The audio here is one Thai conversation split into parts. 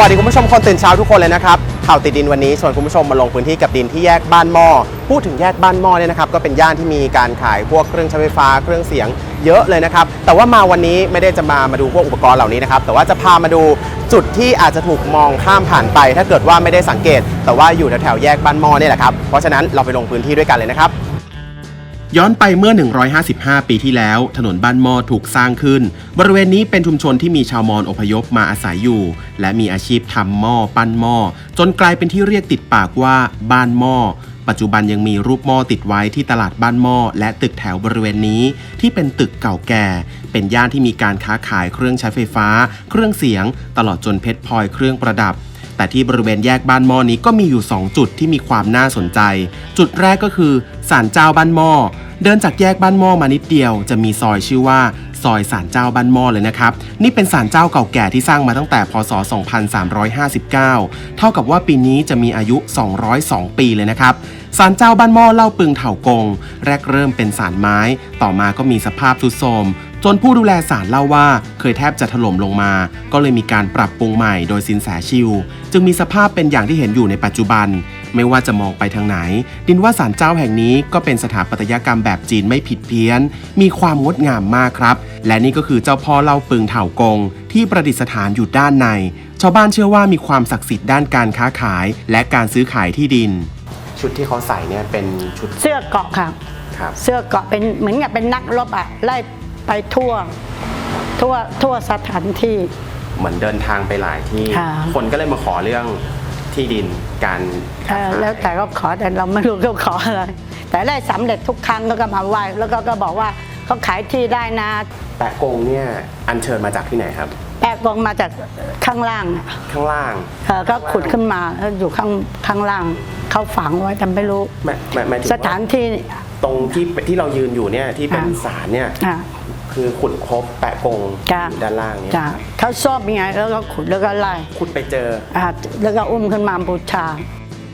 วัสดีคุณผู้ชมคนตื่นเช้าทุกคนเลยนะครับข่าวติดดินวันนี้ชวนคุณผู้ชมมาลงพื้นที่กับดินที่แยกบ้านหม้อพูดถึงแยกบ้านหม้อเนี่ยนะครับก็เป็นย่านที่มีการขายพวกเครื่องใช้ไฟฟ้าเครื่องเสียงเยอะเลยนะครับแต่ว่ามาวันนี้ไม่ได้จะมามาดูพวกอุปกรณ์เหล่านี้นะครับแต่ว่าจะพามาดูจุดที่อาจจะถูกมองข้ามผ่านไป ถ้าเกิดว่าไม่ได้สังเกต แต่ว่าอยู่แถวๆแยกบ้านหม้อเนี่ยแหละครับเพราะฉะนั้นเราไปลงพื้นที่ด้วยกันเลยนะครับ ย้อนไปเมื่อ 155 ปีที่แล้ว ถนนบ้านหม้อถูกสร้างขึ้น บริเวณนี้เป็นชุมชนที่มีชาวมอญอพยพมาอาศัยอยู่ และมีอาชีพทำหม้อปั้นหม้อจนกลายเป็นที่เรียกติดปากว่าบ้านหม้อปัจจุบันยังมีรูปหม้อติดไว้ที่ตลาดบ้านหม้อและตึกแถวบริเวณนี้ ที่เป็นตึกเก่าแก่ เป็นย่านที่มีการค้าขายเครื่องใช้ไฟฟ้า เครื่องเสียง ตลอดจนเพชรพลอยเครื่องประดับ แต่ที่บริเวณแยกบ้านหม้อนี้ก็มีอยู่ 2 จุดที่มีความน่าสนใจ จุดแรกก็คือศาลเจ้าบ้านหม้อเดินจากแยกบ้านหม้อมานิดเดียว จะมีซอยชื่อว่าซอยศาลเจ้าบ้านหม้อเลยนะครับ นี่เป็นศาลเจ้าเก่าแก่ที่สร้างมาตั้งแต่พศ 2359 เท่ากับว่าปีนี้จะมีอายุ 202 ปีเลยนะครับศาลเจ้าบ้านหม้อเล่าปึงเถากง แรกเริ่มเป็นศาลไม้ ต่อมาก็มีสภาพทรุดโทรม จนผู้ดูแลศาลเล่าว่าเคยแทบจะถล่มลงมา ก็เลยมีการปรับปรุงใหม่โดยสินแสชิว จึงมีสภาพเป็นอย่างที่เห็นอยู่ในปัจจุบัน ไม่ว่าจะมองไปทางไหน ดินว่าศาลเจ้าแห่งนี้ก็เป็นสถาปัตยกรรมแบบจีนไม่ผิดเพี้ยน มีความงดงามมากครับ และนี่ก็คือเจ้าพ่อเล่าปึงเถากง ที่ประดิษฐานอยู่ด้านใน ชาวบ้านเชื่อว่ามีความศักดิ์สิทธิ์ด้านการค้าขาย และการซื้อขายที่ดิน ชุดที่เขาใส่เนี่ยเป็นชุดเสื้อเกราะค่ะ ครับ เสื้อเกราะเป็นเหมือนกับเป็นนักรบอะไล่ ไปทั่วทั่วทั่วสถานที่ เหมือนเดินทางไปหลายที่ ค่ะ คนก็เลยมาขอเรื่องที่ดินการเออแล้วแต่ก็ขอแต่เราไม่รู้เขาขออะไร แต่ได้สำเร็จทุกครั้งแล้วก็มาไหว้แล้วก็ก็บอกว่าเขาขายที่ได้นะ แปะกงเนี่ยอัญเชิญมาจากที่ไหนครับ แปะกองมาจากข้างล่างอะข้างล่างเออก็ขุดขึ้นมาแล้วอยู่ข้างข้างล่างเขาฝังไว้แต่ไม่รู้ หมายหมายหมายถึงสถานที่ ตรงที่ที่เรายืนอยู่เนี่ยที่เป็นอ่า ศาลเนี่ยอะ คือขุดครบแปะกงจ้ะ อยู่ด้านล่างเนี่ยจ้ะเขาชอบยังไงแล้วก็ขุดแล้วก็ไล่ขุดไปเจอ อะแล้วก็อุ้มขึ้นมาบูชา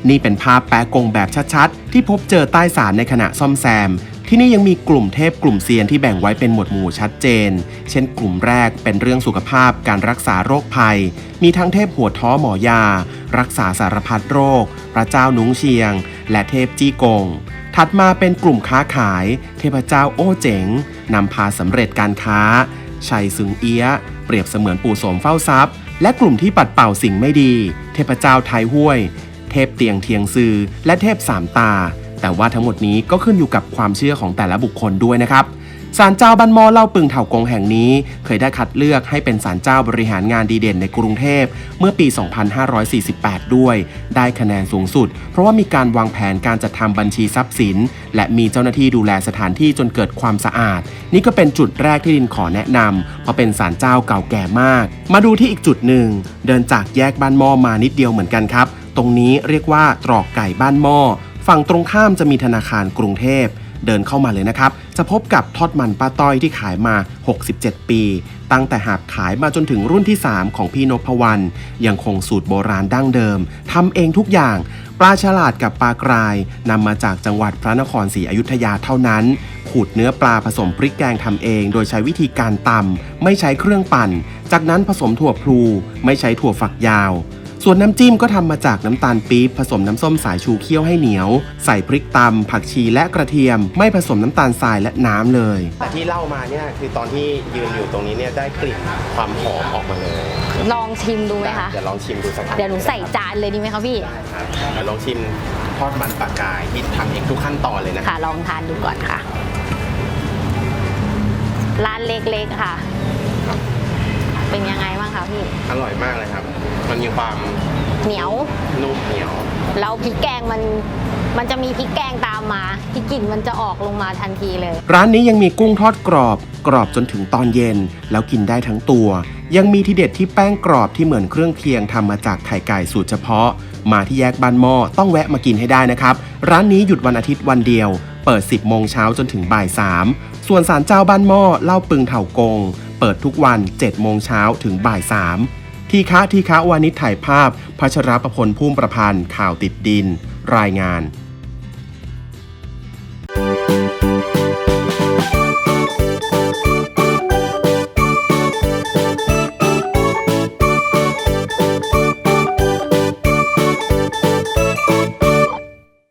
นี่เป็นภาพแปะกงแบบชัดๆ ที่พบเจอใต้ศาลในขณะซ่อมแซม ที่นี่ยังมีกลุ่มเทพกลุ่มเซียนที่แบ่งไว้เป็นหมวดหมู่ชัดเจน เช่นกลุ่มแรกเป็นเรื่องสุขภาพการรักษาโรคภัย มีทั้งเทพหัวท้อหมอยา รักษาสารพัดโรค พระเจ้านุ้งเชียง และเทพจี้กง ถัดมาเป็นกลุ่มค้าขาย เทพเจ้าโอ้เจ๋งนำพาสำเร็จการค้า ชัยซึงเอียะเปรียบเสมือนปู่โสมเฝ้าทรัพย์ และกลุ่มที่ปัดเป่าสิ่งไม่ดี เทพเจ้าไทยห้วย เทพเตียงเทียงซือ และเทพสามตา แต่ว่าทั้งหมดนี้ก็ขึ้นอยู่กับความเชื่อของแต่ละบุคคลด้วยนะครับ ศาลเจ้าบ้านมอเล่าปึงเถากงแห่งนี้ เคยได้คัดเลือกให้เป็นศาลเจ้าบริหารงานดีเด่นในกรุงเทพ เมื่อปี 2548 ด้วย ได้คะแนนสูงสุด เพราะว่ามีการวางแผนการจัดทำบัญชีทรัพย์สิน และมีเจ้าหน้าที่ดูแลสถานที่จนเกิดความสะอาด นี่ก็เป็นจุดแรกที่ดินขอแนะนำเพราะเป็นศาลเจ้าเก่าแก่มาก มาดูที่อีกจุดหนึ่ง เดินจากแยกบ้านมอมานิดเดียวเหมือนกันครับ ตรงนี้เรียกว่าตรอกไก่บ้านหม้อฝั่งตรงข้ามจะมีธนาคารกรุงเทพ เดินเข้ามาเลยนะครับ จะพบกับทอดมันป้าต้อยที่ขายมา 67 ปี ตั้งแต่หาบขายมาจนถึงรุ่นที่ 3 ของพี่นพวรรณยังคงสูตรโบราณดั้งเดิมทำเองทุกอย่าง ปลาฉลาดกับปลากรายนำมาจากจังหวัดพระนครศรีอยุธยาเท่านั้นขูดเนื้อปลาผสมพริกแกงทำเอง โดยใช้วิธีการตำไม่ใช้เครื่องปั่น จากนั้นผสมถั่วพลู ไม่ใช้ถั่วฝักยาว ส่วนน้ำจิ้มก็ทำมาจากน้ำตาลปี๊บผสมน้ำส้มสายชูเคี่ยวให้เหนียว ใส่พริกตำผักชีและกระเทียม ไม่ผสมน้ำตาลทรายและน้ำเลยแต่ที่เล่ามาเนี่ยคือตอนที่ยืนอยู่ตรงนี้เนี่ยได้กลิ่นความหอมออกมาเลยลองชิมดูไหมคะเดี๋ยวลองชิมดูสักครั้งเดี๋ยวหนูใส่จานเลยดีไหมคะพี่ครับเดี๋ยวลองชิมทอดมันปลากายที่ทำเองทุกขั้นตอนเลยนะค่ะลองทานดูก่อนค่ะร้านเล็กๆค่ะ เป็นยังไงบ้างคะพี่ อร่อยมากเลยครับ มันมีความเหนียว นุ่มเหนียว แล้วพริกแกงมันมันจะมีพริกแกงตามมาที่กลิ่นมันจะออกลงมาทันทีเลย ร้านนี้ยังมีกุ้งทอดกรอบ กรอบจนถึงตอนเย็น แล้วกินได้ทั้งตัว ยังมีที่เด็ดที่แป้งกรอบที่เหมือนเครื่องเคียงทำมาจากไข่ไก่สูตรเฉพาะ มาที่แยกบ้านหม้อต้องแวะมากินให้ได้นะครับ ร้านนี้หยุดวันอาทิตย์วันเดียว เปิด 10 โมงเช้าจนถึงบ่าย 3 ส่วนศาลเจ้าบ้านหม้อเล่าปึงเถากง เปิดทุกวัน 7 โมงเช้าถึงบ่าย 3 ทีคะทีคะวานิชถ่ายภาพพัชรประพลพุ่มประพันธ์ข่าวติดดิน รายงาน